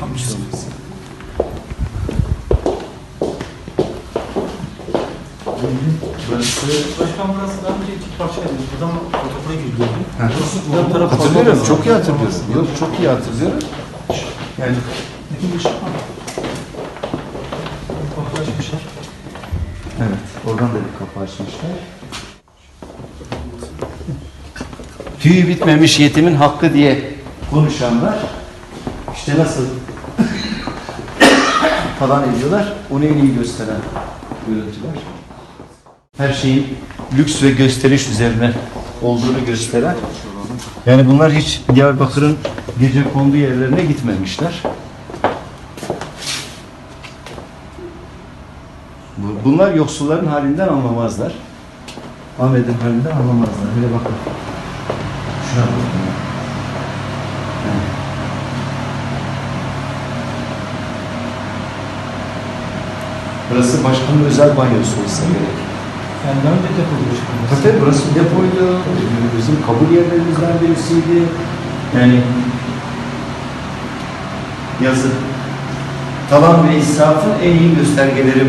Tam bir şey olmaz. Burası Başkan burası daha önce iki parçaydı. Buradan protokole girdi. Burası taraf hatırlıyorum. Çok iyi hatırlıyorum. Yok çok iyi hatırlıyorum. Yani var. Kapı açmışlar. evet. Oradan da bir kapı açmışlar. Tüyü bitmemiş yetimin hakkı diye konuşanlar işte nasıl falan ediyorlar. Onu en iyi gösteren görüntüler. Her şeyin lüks ve gösteriş üzerine olduğunu gösteren. Yani bunlar hiç Diyarbakır'ın gece kondu yerlerine gitmemişler. Bu- Bunlar yoksulların halinden anlamazlar. Ahmet'in halinden anlamazlar. Hele bakın. Şuna bakın. Burası başkanın özel banyosu olsa gerek. Yani daha önce depoyu başkanı. Tabii burası depoydu. Bizim kabul yerlerimizden birisiydi. Yani yazın talan ve israfın en iyi göstergeleri bu.